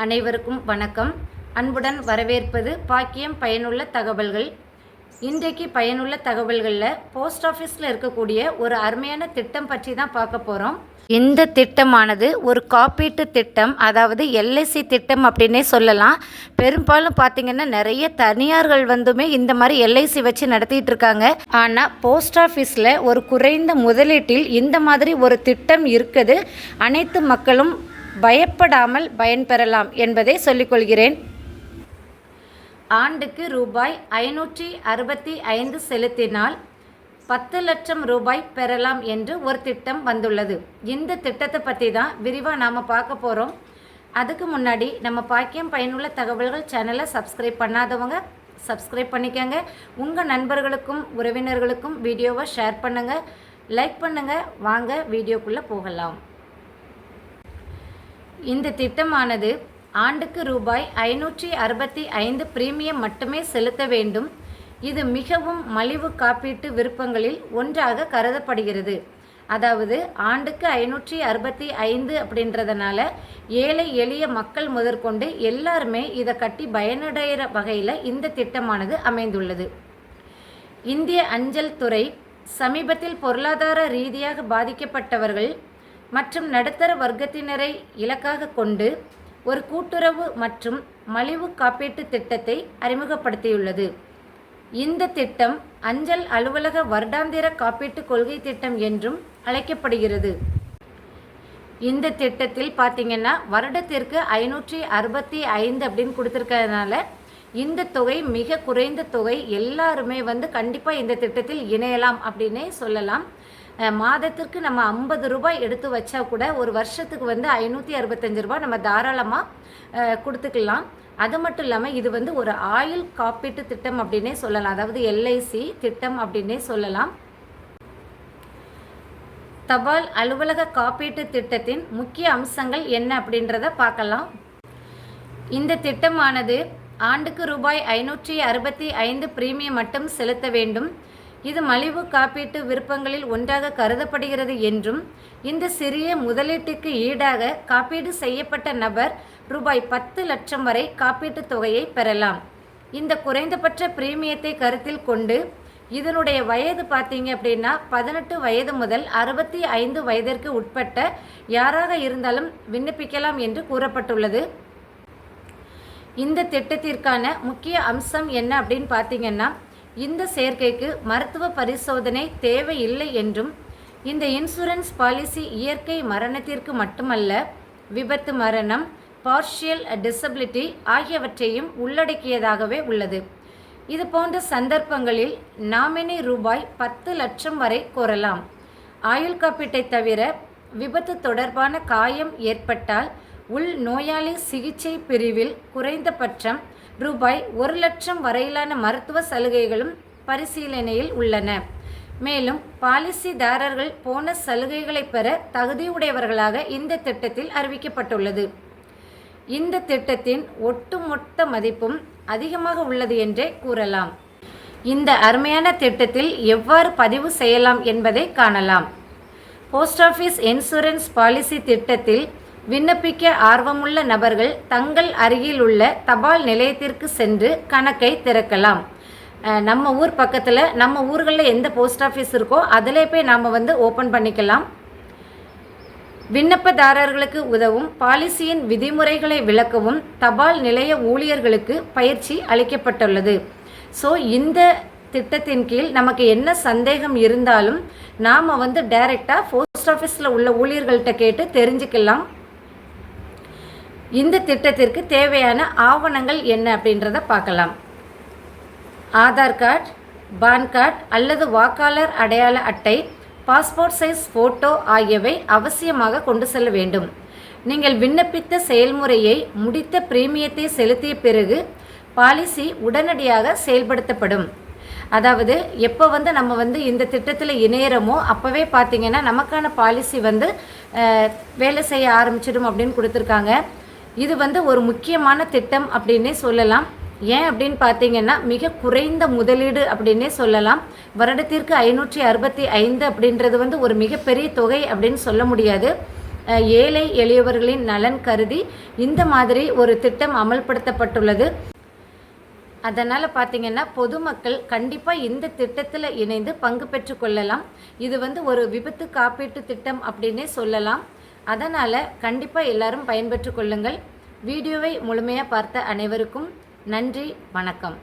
அனைவருக்கும் வணக்கம். அன்புடன் வரவேற்பது பாக்கியம் பயனுள்ள தகவல்கள். இன்றைக்கு பயனுள்ள தகவல்களில் போஸ்ட் ஆஃபீஸில் இருக்கக்கூடிய ஒரு அருமையான திட்டம் பற்றி தான் பார்க்க போகிறோம் இந்த திட்டமானது ஒரு காப்பீட்டு திட்டம் அதாவது எல்ஐசி திட்டம் அப்படின்னே சொல்லலாம். பெரும்பாலும் பார்த்திங்கன்னா நிறைய தனியார்கள் வந்துமே இந்த மாதிரி எல்ஐசி வச்சு நடத்திட்டு இருக்காங்க. ஆனால் போஸ்ட் ஆஃபீஸில் ஒரு குறைந்த முதலீட்டில் இந்த மாதிரி ஒரு திட்டம் இருக்குது. அனைத்து மக்களும் பயப்படாமல் பயன்பெறலாம் என்பதை சொல்லிக்கொள்கிறேன். ஆண்டுக்கு ரூபாய் ஐநூற்றி அறுபத்தி ஐந்து செலுத்தினால் பத்து லட்சம் ரூபாய் பெறலாம் என்று ஒரு திட்டம் வந்துள்ளது. இந்த திட்டத்தை பற்றி தான் விரிவாக நாம் பார்க்க போகிறோம் அதுக்கு முன்னாடி நம்ம பாக்கியம் பயனுள்ள தகவல்கள் சேனலை சப்ஸ்கிரைப் பண்ணாதவங்க சப்ஸ்கிரைப் பண்ணிக்கோங்க. உங்கள் நண்பர்களுக்கும் உறவினர்களுக்கும் வீடியோவை ஷேர் பண்ணுங்கள் லைக் பண்ணுங்கள் வாங்க வீடியோக்குள்ளே போகலாம். இந்த திட்டமானது ஆண்டுக்கு ரூபாய் ஐநூற்றி அறுபத்தி ஐந்து பிரீமியம் மட்டுமே செலுத்த வேண்டும். இது மிகவும் மலிவு காப்பீட்டு விருப்பங்களில் ஒன்றாக கருதப்படுகிறது. அதாவது ஆண்டுக்கு ஐநூற்றி அறுபத்தி ஐந்து அப்படின்றதுனால ஏழை எளிய மக்கள் முதற்கொண்டு எல்லாருமே இதை கட்டி பயனடைகிற வகையில் இந்த திட்டமானது அமைந்துள்ளது. இந்திய அஞ்சல் துறை சமீபத்தில் பொருளாதார ரீதியாக பாதிக்கப்பட்டவர்கள் மற்றும் நடுத்தர வர்க்கத்தினரை இலக்காக கொண்டு ஒரு கூட்டுறவு மற்றும் மலிவு காப்பீட்டு திட்டத்தை அறிமுகப்படுத்தியுள்ளது. இந்த திட்டம் அஞ்சல் அலுவலக வருடாந்திர காப்பீட்டு கொள்கை திட்டம் என்றும் அழைக்கப்படுகிறது. இந்த திட்டத்தில் பார்த்தீங்கன்னா வருடத்திற்கு ஐநூற்றி அறுபத்தி ஐந்து அப்படின்னு கொடுத்துருக்கறதுனால இந்த தொகை மிக குறைந்த தொகை எல்லாருமே வந்து கண்டிப்பாக இந்த திட்டத்தில் இணையலாம் அப்படின்னே சொல்லலாம். மாதத்திற்கு நம்ம ஐம்பது ரூபாய் எடுத்து வச்சா கூட ஒரு வருஷத்துக்கு வந்து ஐநூற்றி அறுபத்தஞ்சு ரூபாய் நம்ம தாராளமாக கொடுத்துக்கலாம். அது மட்டும் இல்லாமல் இது வந்து ஒரு ஆயுள் காப்பீட்டு திட்டம் அப்படின்னே சொல்லலாம். அதாவது எல்ஐசி திட்டம் அப்படின்னே சொல்லலாம். தபால் அலுவலக காப்பீட்டு திட்டத்தின் முக்கிய அம்சங்கள் என்ன அப்படின்றத பார்க்கலாம். இந்த திட்டமானது ஆண்டுக்கு ரூபாய் ஐநூற்றி அறுபத்தி ஐந்து பிரீமியம் மட்டும் செலுத்த வேண்டும். இது மலிவு காப்பீட்டு விருப்பங்களில் ஒன்றாக கருதப்படுகிறது என்றும் இந்த சிறிய முதலீட்டுக்கு ஈடாக காப்பீடு செய்யப்பட்ட நபர் ரூபாய் பத்து லட்சம் வரை காப்பீட்டுத் தொகையை பெறலாம். இந்த குறைந்தபட்ச பிரீமியத்தை கருத்தில் கொண்டு இதனுடைய வயது பார்த்தீங்க அப்படின்னா பதினெட்டு வயது முதல் அறுபத்தி ஐந்து வயதிற்கு உட்பட்ட யாராக இருந்தாலும் விண்ணப்பிக்கலாம் என்று கூறப்பட்டுள்ளது. இந்த திட்டத்திற்கான முக்கிய அம்சம் என்ன அப்படின்னு பார்த்தீங்கன்னா இந்த சேர்க்கைக்கு மருத்துவ பரிசோதனை தேவையில்லை என்றும் இந்த இன்சூரன்ஸ் பாலிசி இயற்கை மரணத்திற்கு மட்டுமல்ல விபத்து மரணம் பார்ஷியல் டிசபிலிட்டி ஆகியவற்றையும் உள்ளடக்கியதாகவே உள்ளது. இது போன்ற சந்தர்ப்பங்களில் நாமினி ரூபாய் பத்து லட்சம் வரை கோரலாம். ஆயுள் காப்பீட்டை தவிர விபத்து தொடர்பான காயம் ஏற்பட்டால் உள் நோயாளி சிகிச்சை பிரிவில் குறைந்தபட்சம் ரூபாய் ஒரு லட்சம் வரையிலான மருத்துவ சலுகைகளும் பரிசீலனையில் உள்ளன. மேலும் பாலிசிதாரர்கள் போன சலுகைகளை பெற தகுதியுடையவர்களாக இந்த திட்டத்தில் அறிவிக்கப்பட்டுள்ளது. இந்த திட்டத்தின் ஒட்டுமொத்த மதிப்பும் அதிகமாக உள்ளது என்றே கூறலாம். இந்த அருமையான திட்டத்தில் எவ்வாறு பதிவு செய்யலாம் என்பதை காணலாம். போஸ்ட் ஆஃபீஸ் இன்சூரன்ஸ் பாலிசி திட்டத்தில் விண்ணப்பிக்க ஆர்வமுள்ள நபர்கள் தங்கள் அருகில் உள்ள தபால் நிலையத்திற்கு சென்று கணக்கை திறக்கலாம். நம்ம ஊர் பக்கத்தில் நம்ம ஊர்களில் எந்த போஸ்ட் ஆஃபீஸ் இருக்கோ அதிலே போய் நாம் வந்து ஓப்பன் பண்ணிக்கலாம். விண்ணப்பதாரர்களுக்கு உதவும் பாலிசியின் விதிமுறைகளை விளக்கவும் தபால் நிலைய ஊழியர்களுக்கு பயிற்சி அளிக்கப்பட்டுள்ளது. ஸோ இந்த திட்டத்தின் கீழ் நமக்கு என்ன சந்தேகம் இருந்தாலும் நாம் வந்து டைரெக்டாக போஸ்ட் ஆஃபீஸில் உள்ள ஊழியர்கள்ட்ட கேட்டு தெரிஞ்சுக்கலாம். இந்த திட்டத்திற்கு தேவையான ஆவணங்கள் என்ன அப்படின்றத பார்க்கலாம். ஆதார் கார்டு பான் கார்டு அல்லது வாக்காளர் அடையாள அட்டை பாஸ்போர்ட் சைஸ் ஃபோட்டோ ஆகியவை அவசியமாக கொண்டு செல்ல வேண்டும். நீங்கள் விண்ணப்பித்த செயல்முறையை முடித்த பிரீமியத்தை செலுத்திய பிறகு பாலிசி உடனடியாக செயல்படுத்தப்படும். அதாவது எப்போ வந்து நம்ம வந்து இந்த திட்டத்தில் இணையிறோமோ அப்போவே பார்த்தீங்கன்னா நமக்கான பாலிசி வந்து வேலை செய்ய ஆரம்பிச்சிடும் அப்படின்னு கொடுத்துருக்காங்க. இது வந்து ஒரு முக்கியமான திட்டம் அப்படின்னே சொல்லலாம். ஏன் அப்படின்னு பார்த்தீங்கன்னா மிக குறைந்த முதலீடு அப்படின்னே சொல்லலாம். வருடத்திற்கு ஐநூற்றி அறுபத்தி ஐந்து அப்படின்றது வந்து ஒரு மிகப்பெரிய தொகை அப்படின்னு சொல்ல முடியாது. ஏழை எளியவர்களின் நலன் கருதி இந்த மாதிரி ஒரு திட்டம் அமல்படுத்தப்பட்டுள்ளது. அதனால் பார்த்தீங்கன்னா பொதுமக்கள் கண்டிப்பாக இந்த திட்டத்தில் இணைந்து பங்கு பெற்று கொள்ளலாம். இது வந்து ஒரு விபத்து காப்பீட்டு திட்டம் அப்படின்னே சொல்லலாம். அதனால் கண்டிப்பாக எல்லாரும் பயன்பெற்று கொள்ளுங்கள். வீடியோவை முழுமையாக பார்த்த அனைவருக்கும் நன்றி வணக்கம்.